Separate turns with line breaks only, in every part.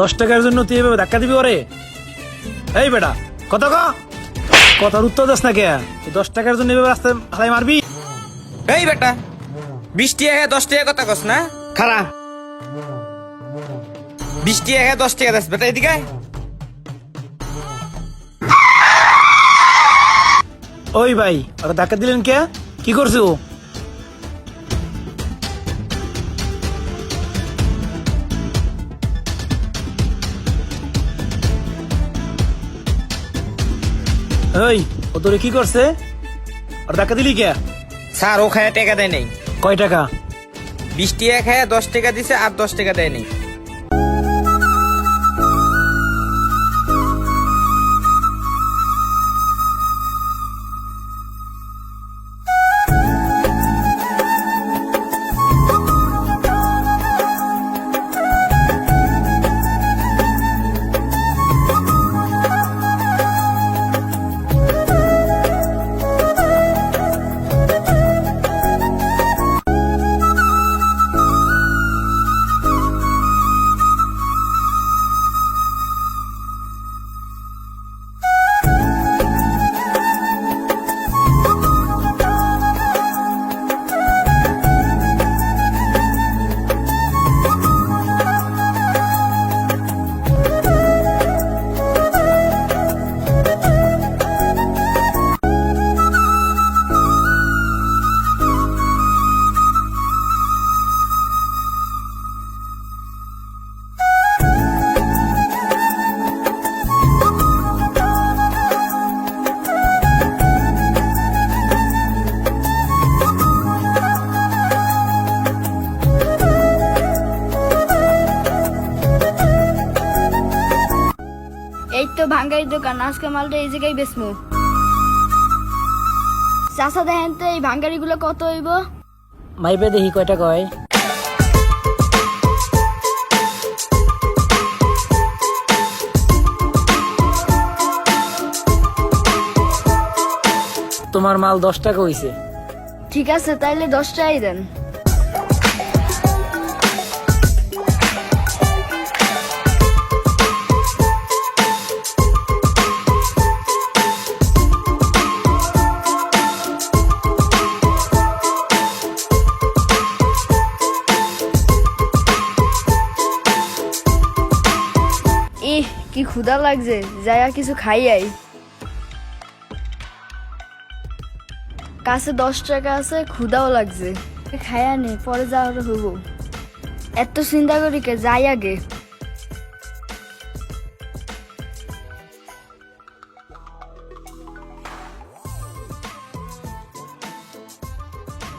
দশ টাকার জন্য তুই এভাবে ধাক্কা দিবি ওরে? এই বেটা কত ক। কথার উত্তর দাস না কে? দশ টাকার জন্য এভাবে রাস্তায় হালাই মারবি?
এই বেটা বিশ টাকা দশ টাকা কথা কস না? খারা বিশ টাকা দশ টাকা দাস বেটা এদিকে
ওই ভাই ওরা ধাক্কা দিলেন কে? কি করছে? ওই ও তোরে কি করছে? আর টাকা দিলি কে?
স্যার ও খায় টাকা দেয় নাই।
কয় টাকা?
বিশ টাকা খায় দশ টাকা দিছে আর দশ টাকা দেয় নাই।
ভাঙ্গারি দোকান আজকে মালটা এই জায়গায় বেচমু চাষা দেখেন তো এই ভাঙ্গারি গুলো কত হইব?
মাইপে দেখি কয়টা কয়। তোমার মাল দশ টাকা হইছে।
ঠিক আছে তাইলে দশটাই দেন। ইহ কি ক্ষুধা লাগছে যাই আর কিছু খাই আই। কাছে দশ টাকা আছে ক্ষুদাও লাগছে। খাইয়া নে পরে যাওয়ার হব এত চিন্তা করি কে যাই আগে।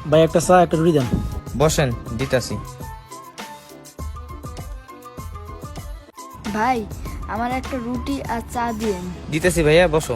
ভাই একটা চা একটা রুটি দেন।
বসেন দিতাছি।
ভাই আমার একটা রুটি আর চা দিন
দিতেছি ভাইয়া বসো।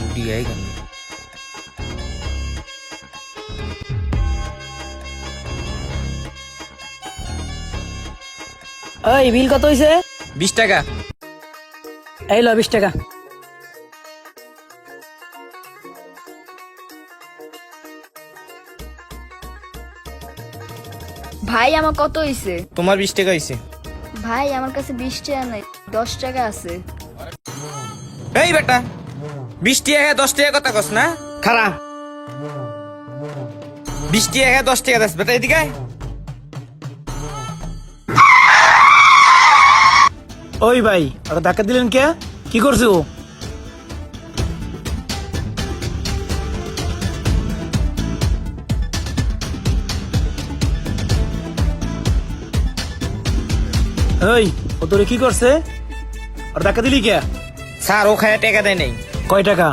রুটি আই কেন?
ওই বিল কত হইছে?
বিশ টাকা।
এই ল বিশ টাকা।
ভাই আমার কত হইছে?
তোমার বিশ টাকা হয়েছে
ভাই আমার কাছে বিশ টাকা নাই দশ টাকা আছে।
এই বেটা বিশ টাকা দশ টাকা কথা কস না? খারা। বিশ টাকা দশ টাকা দাস বেটা এদিকে
ওই ভাই আর ধাক্কা দিলেন কে? কি করছ? ও ওই ও তোরে কি করছে? আর ধাক্কা দিলি কে?
স্যার ও খায় টেকা দেয় নাই।
কয় টাকা?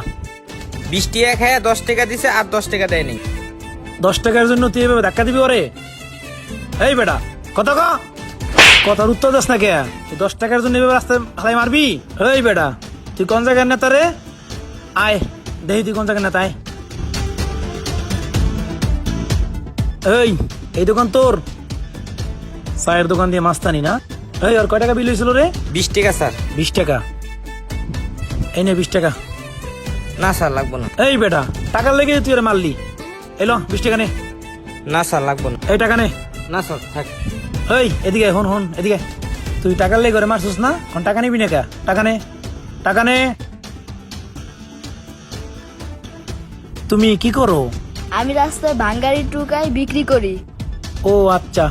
বিশ টাকা খায়া দশ টাকা দিছে আর দশ টাকা দেয় নাই
দশ টাকার জন্য তুই এভাবে ধাক্কা দিবি ওরে? এই বেটা কত ক। কথার উত্তর দাস না কে? দশ টাকার জন্য এভাবে রাস্তায় হালাই মারবি? এই বেটা তুই কোন জায়গার নেতা রে? আয় দেখি তুই কোন জায়গার নেতা আয়। এই এই দোকান তোর। চায়ের দোকান দিয়ে মাস্তানি না? এই আর কয় টাকা বিল হয়েছিল রে?
বিশ টাকা স্যার।
বিশ টাকা। এই নে বিশ টাকা।
না স্যার লাগবো না।
এই বেটা টাকার লেগে তুই ওরে মারলি। এলো বিশ টাকা নে।
না স্যার লাগবো না।
এই টাকা নে।
না স্যার থাক।
এই এদিকে হন হন এদিকে তুই টাকার লেগে করে মারছিস না? এখন টাকা নিবি না কে টাকা নে টাকা নে। তুমি কি করো?
আমি রাস্তায় ভাঙ্গারি টুকাই বিক্রি করি।
ও আচ্ছা।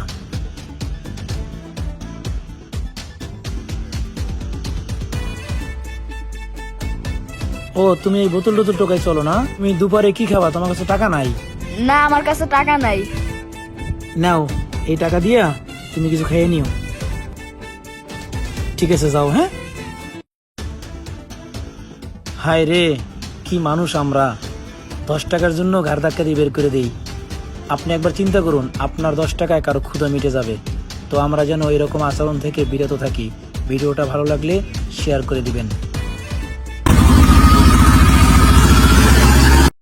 ও তুমি এই বোতল টোতল টোকাই চলো না। তুমি দুপুরে কি খাবা? তোমার কাছে টাকা নাই?
না আমার কাছে টাকা নাই।
নাও এই টাকা দিয়া তুমি কিছু খেয়ে নিও। ঠিক আছে যাও হ্যাঁ? হায় রে কি মানুষ আমরা। দশ টাকার জন্য ঘাড় ধাক্কা দিয়ে বের করে দেই। আপনি একবার চিন্তা করুন আপনার দশ টাকায় কারও ক্ষুধা মিটে যাবে। তো আমরা যেন এরকম আচরণ থেকে বিরত থাকি। ভিডিওটা ভালো লাগলে শেয়ার করে দিবেন।